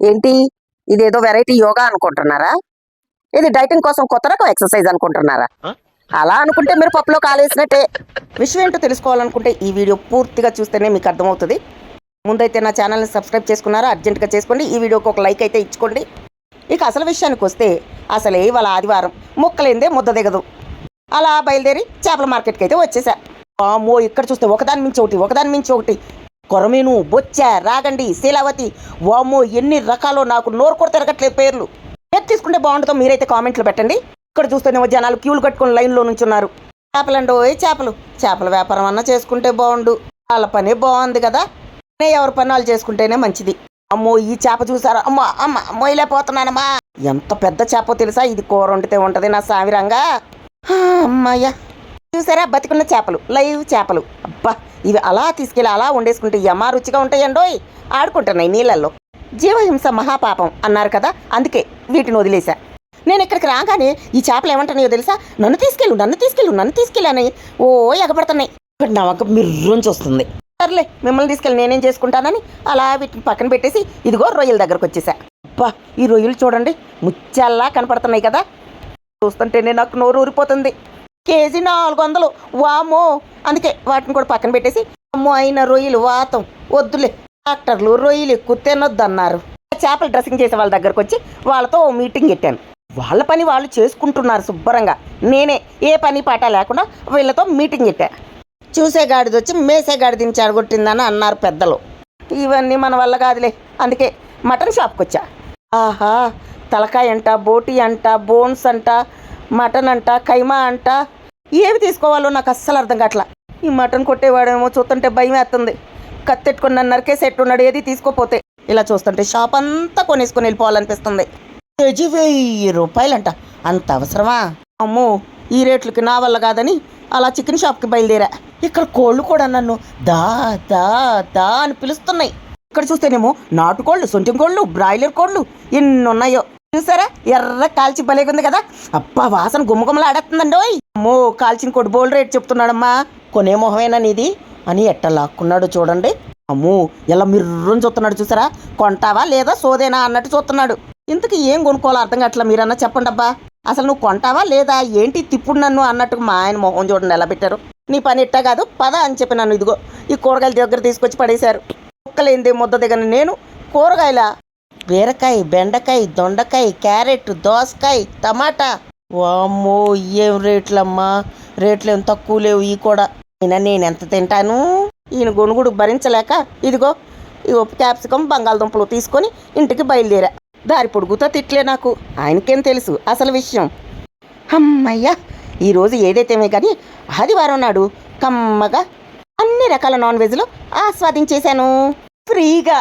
ఏంటి? ఇదేదో వెరైటీ యోగా అనుకుంటున్నారా? ఇది డైటింగ్ కోసం కొత్త రకం ఎక్సర్సైజ్ అనుకుంటున్నారా? అలా అనుకుంటే మీరు పప్పులో కాలేసినట్టే. విషయం ఏంటో తెలుసుకోవాలనుకుంటే ఈ వీడియో పూర్తిగా చూస్తేనే మీకు అర్థమవుతుంది. ముందైతే నా ఛానల్ని సబ్స్క్రైబ్ చేసుకున్నారా అర్జెంటుగా చేసుకోండి. ఈ వీడియోకి ఒక లైక్ అయితే ఇచ్చుకోండి. ఇక అసలు విషయానికి వస్తే అసలే ఇవాళ ఆదివారం. ముక్కలేందే ముద్ద దిగదు. అలా బయలుదేరి చేపల మార్కెట్కి అయితే వచ్చేసా. అమ్మో ఇక్కడ చూస్తే ఒకదాని మించి ఒకటి ఒకదాని మించి ఒకటి. కొరమేను బొచ్చ రాగండి శీలావతి. వామ్మో ఎన్ని రకాలో నాకు నోరు కూడా తిరగట్లేదు పేర్లు. ఏది తీసుకుంటే బాగుంటుందో మీరైతే కామెంట్లు పెట్టండి. ఇక్కడ చూస్తేనేమో జనాలు క్యూలు కట్టుకొని లైన్లో నుంచున్నారు. చేపలండి ఓయ్ చేపలు. చేపల వ్యాపారం అన్నా చేసుకుంటే బాగుండు. వాళ్ళ పనే బాగుంది కదా. నే ఎవరి పని వాళ్ళు చేసుకుంటేనే మంచిది. అమ్మో ఈ చేప చూసారా? అమ్మ అమ్మ మోయలేకపోతున్నానమ్మా ఎంత పెద్ద చేపో తెలుసా? ఇది కూర వండితే ఉంటుంది నా సామిరంగా. అమ్మాయ్యా. చూసారా? బతికున్న చేపలు లైవ్ చేపలు. ఇవి అలా తీసుకెళ్ళి అలా వండేసుకుంటే యమా రుచిగా ఉంటాయండోయ్? ఆడుకుంటున్నాయి నీళ్ళల్లో. జీవహింస మహాపాపం అన్నారు కదా అందుకే వీటిని వదిలేశా. నేను ఇక్కడికి రాగానే ఈ చేపలు ఏమంటున్నాయో తెలుసా? నన్ను తీసుకెళ్ళు నన్ను తీసుకెళ్ళు నన్ను తీసుకెళ్ళని ఓ ఎగబడుతున్నాయి. ఇక్కడ నా వంక మిర్రుంచి వస్తుంది. సర్లే మిమ్మల్ని తీసుకెళ్ళి నేనేం చేసుకుంటానని అలా వీటిని పక్కన పెట్టేసి ఇదిగో రొయ్యల దగ్గరకు వచ్చేసా అబ్బా ఈ రొయ్యలు చూడండి ముచ్చల్లా కనపడుతున్నాయి కదా. చూస్తుంటేనే నాకు నోరు ఊరిపోతుంది కేజీ నాలుగు వందలు వామో అందుకే వాటిని కూడా పక్కన పెట్టేసి అమ్మో అయిన రొయ్యలు వాతం. వద్దులే. డాక్టర్లు రొయ్యలు ఎక్కువ తినొద్దు అన్నారు చేపల డ్రెస్సింగ్ చేసే వాళ్ళ దగ్గరకు వచ్చి వాళ్ళతో ఓ మీటింగ్ పెట్టాను. వాళ్ళ పని వాళ్ళు చేసుకుంటున్నారు శుభ్రంగా. నేనే ఏ పని పాట లేకుండా వీళ్ళతో మీటింగ్ పెట్టా. చూసే గాడిది వచ్చి మేసే గాడిదని చెడగొట్టిందని అన్నారు పెద్దలు. ఇవన్నీ మన వల్ల కాదులే. అందుకే మటన్ షాప్కి వచ్చా. ఆహా. తలకాయ అంట బోటి అంట బోన్స్ అంట మటన్ అంట కైమా అంట ఏవి తీసుకోవాలో నాకు అస్సలు అర్థం కావట్లా. ఈ మటన్ కొట్టేవాడేమో చూస్తుంటే భయం వేస్తుంది. కత్తెట్టుకుని నన్ను నరికేసేట్టు ఉన్నాడు ఏది తీసుకోపోతే. ఇలా చూస్తుంటే షాప్ అంతా కొనేసుకొని వెళ్ళిపోవాలనిపిస్తుంది. కేజీ వెయ్యి రూపాయలంట. అంత అవసరమా? అమ్మో ఈ రేట్లకి నా వల్ల కాదని అలా చికెన్ షాప్కి బయలుదేరా. ఇక్కడ కోళ్ళు కూడా నన్ను దా దా దా అని పిలుస్తున్నాయి. ఇక్కడ చూస్తేనేమో నాటుకోళ్ళు సొంటి కోళ్ళు బ్రాయిలర్ కోళ్ళు ఎన్ని ఉన్నాయో చూసారా? ఎర్ర కాల్చి భలేగుంది కదా? అబ్బా వాసన గుమ్మగుమ్మలు ఆడేస్తుందండి ఓయ్! అమ్మో కాల్చిన కొడు బోల్ రేట్ చెప్తున్నాడమ్మా. కొనే మొహమేనా నీది? అని ఎట్ట లాక్కున్నాడు చూడండి. అమ్మో ఇలా మిర్రుని చూస్తున్నాడు చూసారా? కొంటావా లేదా సోదేనా అన్నట్టు చూస్తున్నాడు. ఇంతకు ఏం కొనుక్కోవాలో అర్థం కావట్లా మీరన్నా చెప్పండి అబ్బా. అసలు నువ్వు కొంటావా లేదా? ఏంటి తిప్పుడు నన్ను అన్నట్టు మా ఆయన మొహం చూడండి ఎలా పెట్టారు. నీ పని ఇట్టా కాదు పద అని చెప్పి నన్ను ఇదిగో ఈ కూరగాయల దగ్గర తీసుకొచ్చి పడేశారు. ముక్కలేంది ముద్ద దిగని నేను. కూరగాయల? బీరకాయ బెండకాయ దొండకాయ క్యారెట్ దోసకాయ టమాటా. వామ్మో ఏం రేట్లమ్మా? రేట్లు ఏం తక్కువ లేవు ఈ కూడా. అయినా నేను ఎంత తింటాను? ఈయన గొనుగుడు భరించలేక ఇదిగో ఇగో క్యాప్సికం బంగాళదుంపలు తీసుకొని ఇంటికి బయలుదేరా. దారి పొడుగుతో తిట్లే నాకు. ఆయనకేం తెలుసు అసలు విషయం. అమ్మయ్యా ఈరోజు ఏదైతేమే కానీ ఆదివారం నాడు కమ్మగా అన్ని రకాల నాన్ వెజ్లు ఆస్వాదించేశాను. ఫ్రీగా.